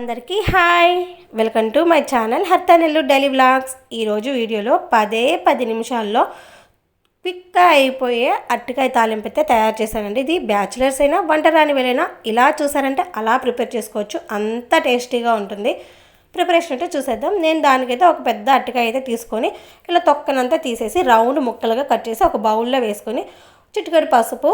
అందరికీ hi. Welcome to my channel హర్త Nellore daily vlogs. ఈరోజు వీడియోలో పదే పది నిమిషాల్లో క్విక్గా అయిపోయే అరటికాయ తాలింపు అయితే తయారు చేశానండి. ఇది బ్యాచిలర్స్ అయినా వంట రాని వెళ్ళైనా ఇలా చూసారంటే అలా ప్రిపేర్ చేసుకోవచ్చు. అంత టేస్టీగా ఉంటుంది. ప్రిపరేషన్ అంటే చూసేద్దాం. నేను దానికైతే ఒక పెద్ద అరటికాయ అయితే తీసుకొని ఇలా తొక్కనంతా తీసేసి రౌండ్ ముక్కలుగా కట్ చేసి ఒక బౌల్లో వేసుకొని చిట్టుకడి పసుపు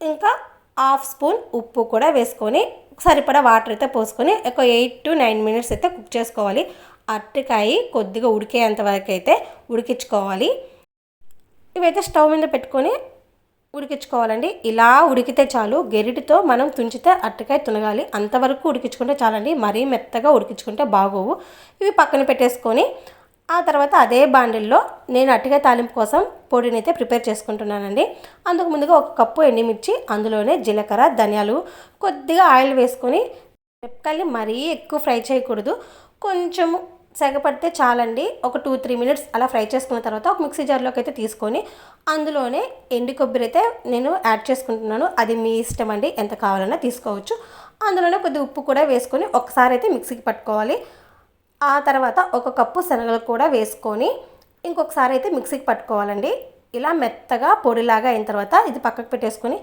ఇంకా హాఫ్ స్పూన్ ఉప్పు కూడా వేసుకొని సరిపడా వాటర్ అయితే పోసుకొని ఒక ఎయిట్ టు నైన్ మినిట్స్ అయితే కుక్ చేసుకోవాలి. అరటికాయ కొద్దిగా ఉడికేంత వరకు అయితే ఉడికించుకోవాలి. ఇవైతే స్టవ్ మీద పెట్టుకొని ఉడికించుకోవాలండి. ఇలా ఉడికితే చాలు. గెరిటితో మనం తుంచితే అట్టకాయ తునగాలి. అంతవరకు ఉడికించుకుంటే చాలండి. మరీ మెత్తగా ఉడికించుకుంటే బాగోవు. ఇవి పక్కన పెట్టేసుకొని ఆ తర్వాత అదే బాండిల్లో నేను అట్టిగా తాలింపు కోసం పొడిని అయితే ప్రిపేర్ చేసుకుంటున్నానండి. అందుకు ముందుగా ఒక కప్పు ఎండిమిర్చి అందులోనే జీలకర్ర ధనియాలు కొద్దిగా ఆయిల్ వేసుకొని మిరపకాయలు మరీ ఎక్కువ ఫ్రై చేయకూడదు. కొంచెము సెగపడితే చాలండి. ఒక టూ త్రీ మినిట్స్ అలా ఫ్రై చేసుకున్న తర్వాత ఒక మిక్సీ జార్లోకి అయితే తీసుకొని అందులోనే ఎండి కొబ్బరి అయితే నేను యాడ్ చేసుకుంటున్నాను. అది మీ ఇష్టం అండి ఎంత కావాలన్నా తీసుకోవచ్చు. అందులోనే కొద్ది ఉప్పు కూడా వేసుకొని ఒకసారి అయితే మిక్సీకి పట్టుకోవాలి. ఆ తర్వాత ఒక కప్పు శనగలు కూడా వేసుకొని ఇంకొకసారి అయితే మిక్సీకి పట్టుకోవాలండి. ఇలా మెత్తగా పొడిలాగా అయిన తర్వాత ఇది పక్కకు పెట్టేసుకొని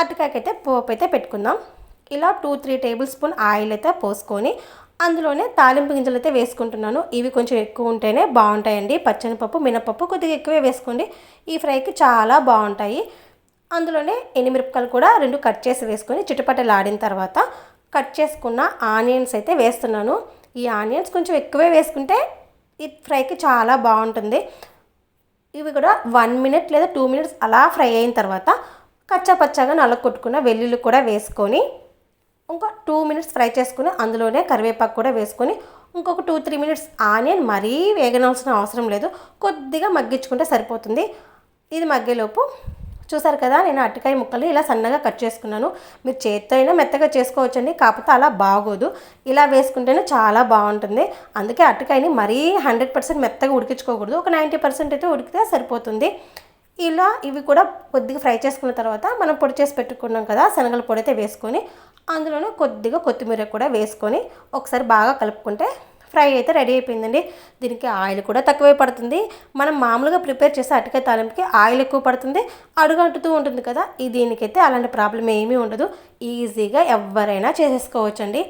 అరటికాయకైతే పోపు అయితే పెట్టుకుందాం. ఇలా two three table spoon oil అయితే పోసుకొని అందులోనే తాలింపు గింజలు అయితే వేసుకుంటున్నాను. ఇవి కొంచెం ఎక్కువ ఉంటేనే బాగుంటాయండి. పచ్చనిపప్పు మినపప్పు కొద్దిగా ఎక్కువే వేసుకోండి. ఈ ఫ్రైకి చాలా బాగుంటాయి. అందులోనే ఎనిమిరపకాయలు కూడా రెండు కట్ చేసి వేసుకొని చిట్టుపట్టలు ఆడిన తర్వాత కట్ చేసుకున్న ఆనియన్స్ అయితే వేస్తున్నాను. ఈ ఆనియన్స్ కొంచెం ఎక్కువే వేసుకుంటే ఈ ఫ్రైకి చాలా బాగుంటుంది. ఇవి కూడా వన్ మినిట్ లేదా టూ మినిట్స్ అలా ఫ్రై అయిన తర్వాత కచ్చా పచ్చగా నలగొట్టుకున్న వెల్లుల్లి కూడా వేసుకొని ఇంకో టూ మినిట్స్ ఫ్రై చేసుకుని అందులోనే కరివేపాకు కూడా వేసుకొని ఇంకొక టూ త్రీ మినిట్స్ ఆనియన్ మరీ వేగనవలసిన అవసరం లేదు. కొద్దిగా మగ్గించుకుంటే సరిపోతుంది. ఇది మగ్గేలోపు చూసారు కదా నేను అరటికాయ ముక్కలు ఇలా సన్నగా కట్ చేసుకున్నాను. మీరు చేత్తో అయినా మెత్తగా చేసుకోవచ్చండి కాకపోతే అలా బాగోదు. ఇలా వేసుకుంటేనే చాలా బాగుంటుంది. అందుకే అరటికాయని మరీ హండ్రెడ్ పర్సెంట్ మెత్తగా ఉడికించుకోకూడదు. ఒక నైంటీ పర్సెంట్ అయితే ఉడికితే సరిపోతుంది. ఇలా ఇవి కూడా కొద్దిగా ఫ్రై చేసుకున్న తర్వాత మనం పొడి చేసి పెట్టుకున్నాం కదా శనగల పొడి అయితే వేసుకొని అందులోనే కొద్దిగా కొత్తిమీర కూడా వేసుకొని ఒకసారి బాగా కలుపుకుంటే ఫ్రై అయితే రెడీ అయిపోయిందండి. దీనికి ఆయిల్ కూడా తక్కువే పడుతుంది. మనం మామూలుగా ప్రిపేర్ చేసే అటుకాయ తాలింపుకి ఆయిల్ ఎక్కువ పడుతుంది. అడుగంటుతూ ఉంటుంది కదా ఈ దీనికైతే అలాంటి ప్రాబ్లం ఏమీ ఉండదు. ఈజీగా ఎవరైనా చేసేసుకోవచ్చండి.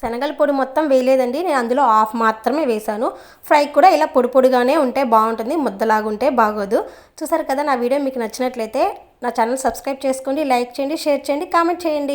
శనగల పొడి మొత్తం వేయలేదండి. నేను అందులో ఆఫ్ మాత్రమే వేశాను. ఫ్రై కూడా ఇలా పొడి పొడిగానే ఉంటే బాగుంటుంది. ముద్దలాగా ఉంటే బాగోదు. చూసారు కదా నా వీడియో మీకు నచ్చినట్లయితే నా ఛానల్ సబ్స్క్రైబ్ చేసుకోండి లైక్ చేయండి షేర్ చేయండి కామెంట్ చేయండి.